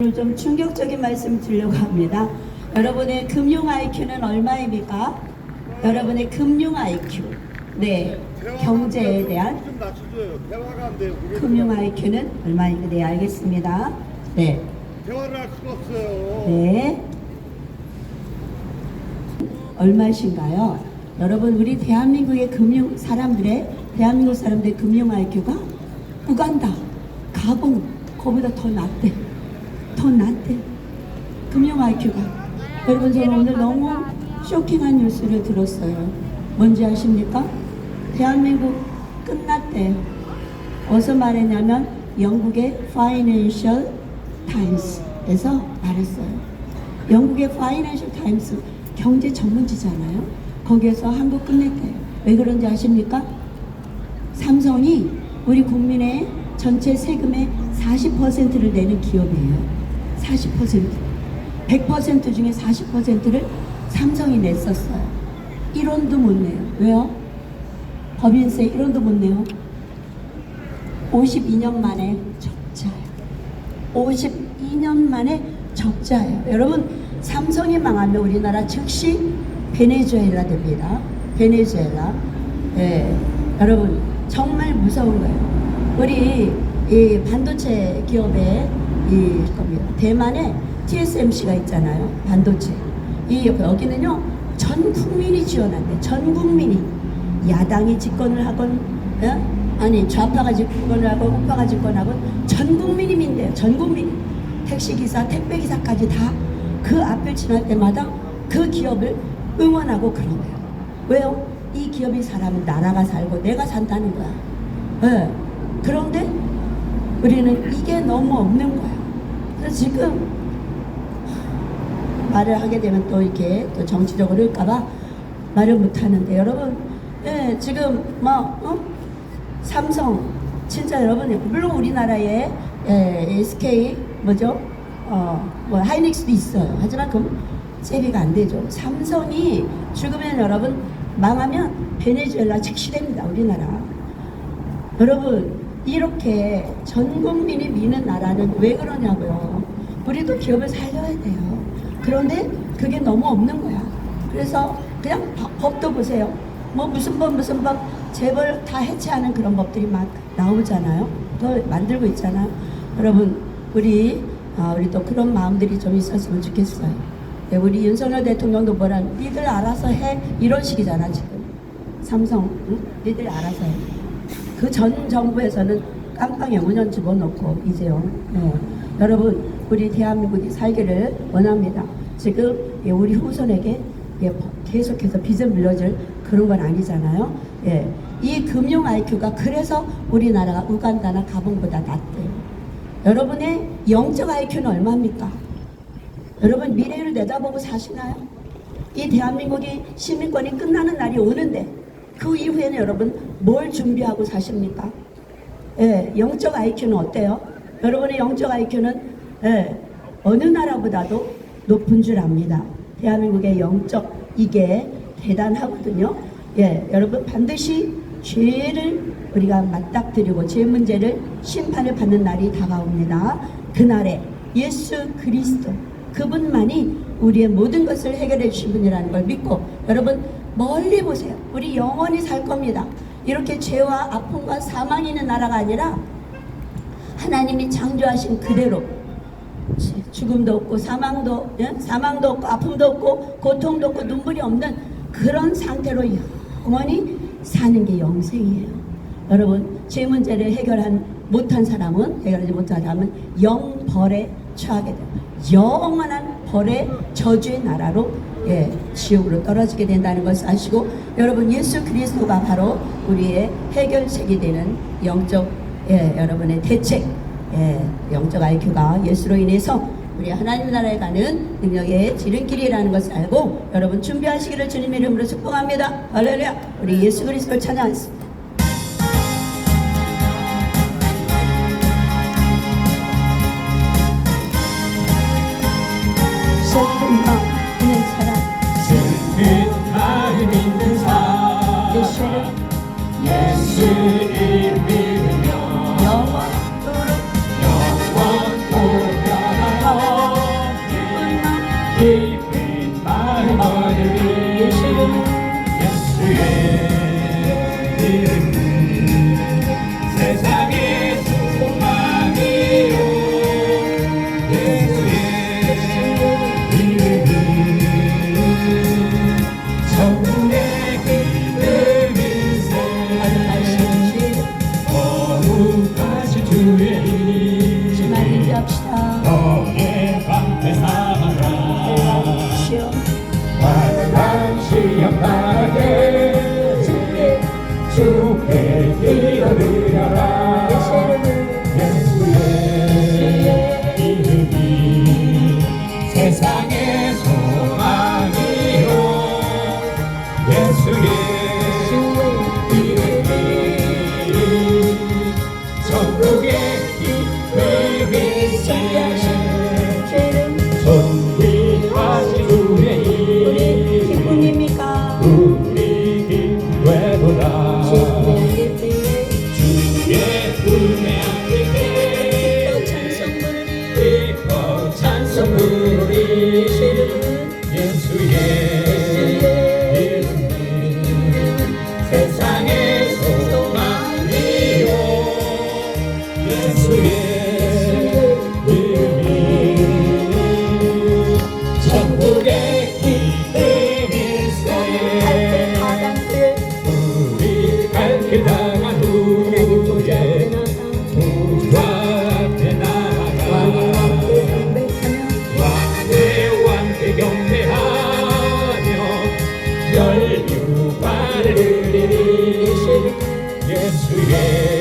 오늘 좀 충격적인 말씀 드리려고 합니다. 여러분의 금융 IQ는 얼마입니까? 여러분의 금융 IQ. 네. 경제에 대한 금융 IQ는 얼마인가? 네, 알겠습니다. 네. 대화를 할 수가 없어요. 네. 얼마이신가요? 여러분, 우리 대한민국의 금융 사람들의 대한민국 사람들의 금융 IQ가 우간다, 가봉, 그보다 더 낮대. 더 낮대. 금융 IQ가. 여러분, 저는 오늘 너무 쇼킹한 뉴스를 들었어요. 뭔지 아십니까? 대한민국 끝났대요. 어디서 말했냐면 영국의 Financial Times에서 말했어요. 영국의 Financial Times 경제 전문지잖아요. 거기에서 한국 끝냈대요. 왜 그런지 아십니까? 삼성이 우리 국민의 전체 세금의 40%를 내는 기업이에요. 40%. 100% 중에 40%를 삼성이 냈었어요. 1원도 못 내요. 왜요? 법인세 1원도 못 내요. 52년 만에 적자예요. 52년 만에 적자예요. 여러분, 삼성이 망하면 우리나라 즉시 베네수엘라 됩니다. 베네수엘라. 예. 여러분, 정말 무서운 거예요. 우리 이 반도체 기업의 이 겁니다. 대만에 TSMC가 있잖아요. 반도체. 이 여기는요, 전 국민이 지원한대. 전 국민이. 야당이 집권을 하건, 예? 아니 좌파가 집권을 하건 우파가 집권하건 전 국민이 민대요. 전 국민. 택시 기사, 택배 기사까지 다 그 앞을 지날 때마다 그 기업을 응원하고 그런 거예요. 왜요? 이 기업이 살아면 나라가 살고 내가 산다는 거야. 예. 그런데 우리는 이게 너무 없는 거야. 그래서 지금 말을 하게 되면 또 이렇게 또 정치적으로 할까봐 말을 못 하는데 여러분, 예, 지금 뭐, 어? 삼성, 진짜 여러분, 물론 우리나라에 예, SK, 뭐죠? 어, 뭐, 하이닉스도 있어요. 하지만 그건 세비가 안 되죠. 삼성이 죽으면 여러분, 망하면 베네수엘라 즉시 됩니다. 우리나라. 여러분, 이렇게 전 국민이 미는 나라는 왜 그러냐고요. 우리도 기업을 살려야 돼요. 그런데 그게 너무 없는 거야. 그래서 그냥 법- 법도 보세요. 뭐 무슨 법 무슨 법 재벌 다 해체하는 그런 법들이 막 나오잖아요. 또 만들고 있잖아요. 여러분 우리 아, 우리 또 그런 마음들이 좀 있었으면 좋겠어요. 네, 우리 윤석열 대통령도 뭐라 니들 알아서 해 이런 식이잖아 지금. 삼성 응? 니들 알아서 해. 그 전 정부에서는 깜빵에 5년 집어넣고 이제요. 네. 여러분 우리 대한민국이 살기를 원합니다. 지금 예, 우리 후손에게 예, 계속해서 빚을 물려줄 그런 건 아니잖아요. 예. 이 금융 IQ가 그래서 우리나라가 우간다나 가봉보다 낮대요. 여러분의 영적 IQ는 얼마입니까? 여러분 미래를 내다보고 사시나요? 이 대한민국이 시민권이 끝나는 날이 오는데 그 이후에는 여러분 뭘 준비하고 사십니까? 예, 영적 IQ는 어때요? 여러분의 영적 IQ는 예, 어느 나라보다도 높은 줄 압니다. 대한민국의 영적 이게 대단하거든요. 예, 여러분 반드시 죄를 우리가 맞닥뜨리고 죄 문제를 심판을 받는 날이 다가옵니다. 그날에 예수 그리스도 그분만이 우리의 모든 것을 해결해 주신 분이라는 걸 믿고 여러분 멀리 보세요. 우리 영원히 살 겁니다. 이렇게 죄와 아픔과 사망이 있는 나라가 아니라 하나님이 창조하신 그대로 죽음도 없고 사망도 예? 사망도 없고 아픔도 없고 고통도 없고 눈물이 없는 그런 상태로 영원히 사는 게 영생이에요. 여러분 죄 문제를 해결한 못한 사람은 해결하지 못한 사람은 영벌에 처하게 돼요. 영원한 벌의 저주의 나라로 예, 지옥으로 떨어지게 된다는 것을 아시고 여러분 예수 그리스도가 바로 우리의 해결책이 되는 영적 예, 여러분의 대책 예, 영적 IQ가 예수로 인해서 우리 하나님 나라에 가는 능력의 지름길이라는 것을 알고 여러분 준비하시기를 주님의 이름으로 축복합니다. 할렐루야. 우리 예수 그리스도를 찬양하겠습니다. 슬 합시다. 너의 밤에 살아 빨간 시험 나에게 네. 주께 기도드려라. yeah.